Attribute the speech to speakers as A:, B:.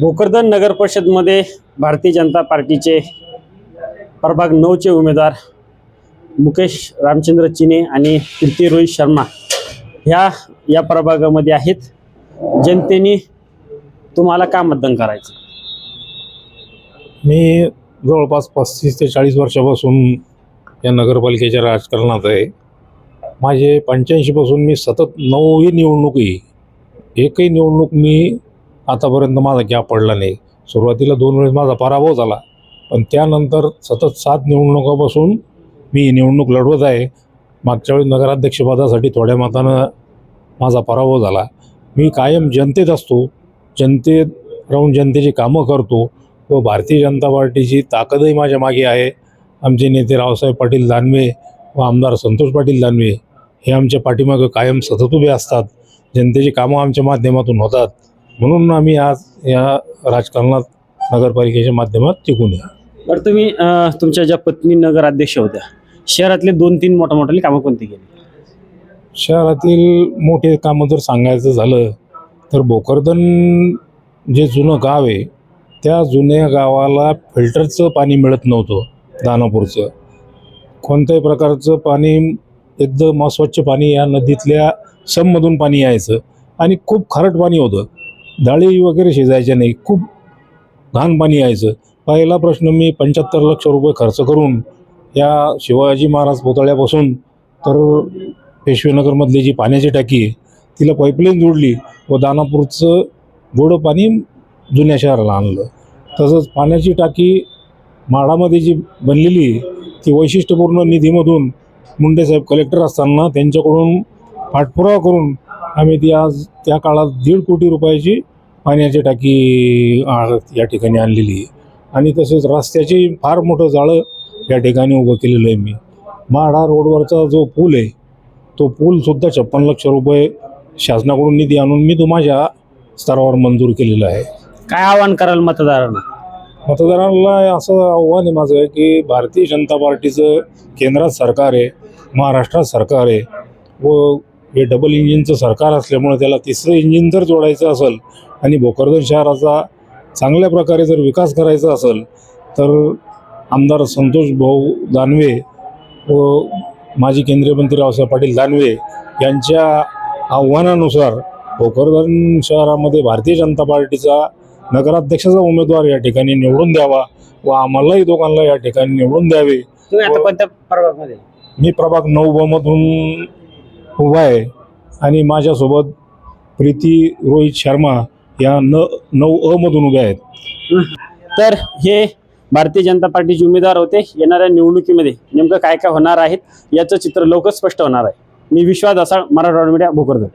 A: भोकरदन नगर परिषदमध्ये भारतीय जनता पार्टीचे प्रभाग नऊचे उमेदवार मुकेश रामचंद्र चिने आणि कीर्ती रोहित शर्मा ह्या या प्रभागामध्ये आहेत. जनतेने तुम्हाला का मतदान करायचं?
B: मी जवळपास पस्तीस ते चाळीस वर्षापासून या नगरपालिकेच्या राजकारणात आहे. माझे पंच्याऐंशीपासून मी सतत नऊही निवडणुकी एकही निवडणूक मी आतापर्यंत माझा गॅप पडला नाही. सुरुवातीला दोन वेळेस माझा पराभव झाला. पण त्यानंतर सतत सात निवडणुकापासून मी निवडणूक लढवत आहे. मागच्या वेळेस नगराध्यक्षपदासाठी थोड्या मतानं माझा पराभव झाला. मी कायम जनतेत असतो. जनतेत राहून जनतेची कामं करतो व भारतीय जनता पार्टीची ताकदही माझ्या मागे आहे. आमचे नेते रावसाहेब पाटील दानवे व आमदार संतोष पाटील दानवे हे आमच्या पाठीमागं कायम सतत उभे असतात. जनतेची कामं आमच्या माध्यमातून होतात. म्हणून आम्ही आज या राजकारणात नगरपालिकेच्या माध्यमात टिकून आहे.
A: बरं तुम्ही अं, तुमच्या ज्या पत्नी नगराध्यक्ष होत्या शहरातले दोन तीन मोठ्या मोठ्याली कामं कोणती केली?
B: शहरातील मोठे कामं जर सांगायचं झालं तर भोकरदन जे जुनं गाव आहे त्या जुन्या गावाला फिल्टरचं पाणी मिळत नव्हतं दानापूरचं. कोणत्याही प्रकारचं पाणी एकदम अस्वच्छ पाणी या नदीतल्या सममधून पाणी यायचं आणि खूप खारट पाणी होतं. डाळी वगैरे शिजायच्या नाही खूप घाण पाणी यायचं. पहिला प्रश्न मी पंच्याहत्तर लक्ष रुपये खर्च करून या शिवाजी महाराज पुतळ्यापासून तर पेशवेनगरमधली जी पाण्याची टाकी आहे तिला पाईपलाईन जोडली व दानापूरचं गोडं पाणी जुन्या शहराला आणलं. तसंच पाण्याची टाकी माडामध्ये जी बनलेली ती वैशिष्ट्यपूर्ण निधीमधून मुंडेसाहेब कलेक्टर असताना त्यांच्याकडून पाठपुरावा करून आम्ही ती आज त्या काळात दीड कोटी रुपयाची पाण्याची टाकी या ठिकाणी आणलेली आहे. आणि तसेच रस्त्याचे फार मोठं जाळं या ठिकाणी उभं केलेलं आहे मी. माढा रोडवरचा जो पूल आहे तो पूलसुद्धा छप्पन लक्ष रुपये शासनाकडून निधी आणून मी तो माझ्या स्तरावर मंजूर केलेला आहे.
A: काय आवाहन कराल मतदारांना?
B: मतदारांना असं आव्हान आहे माझं की भारतीय जनता पार्टीचं केंद्रात सरकार आहे महाराष्ट्रात सरकार आहे व हे डबल इंजिनचं सरकार असल्यामुळे त्याला तिसरं इंजिन जर जोडायचं असेल आणि भोकरदन शहराचा चांगल्या प्रकारे जर विकास करायचा असेल तर आमदार संतोष भाऊ दानवे व माजी केंद्रीय मंत्री रावसाहेब पाटील दानवे यांच्या आव्हानानुसार भोकरदन शहरामध्ये भारतीय जनता पार्टीचा नगराध्यक्षाचा उमेदवार या ठिकाणी निवडून द्यावा व आम्हालाही दोघांना या ठिकाणी निवडून द्यावे मी प्रभाग नऊ मधून उभा आहे. आणि माझ्यासोबत प्रीती रोहित शर्मा या न नऊ अ मधून उभ्या आहेत.
A: तर हे भारतीय जनता पार्टीचे उमेदवार होते. येणाऱ्या निवडणुकीमध्ये नेमकं काय काय होणार आहेत याचं चित्र लवकर स्पष्ट होणार आहे. मी विश्वास असाळ मराठवाडा मीडिया भोकरदन.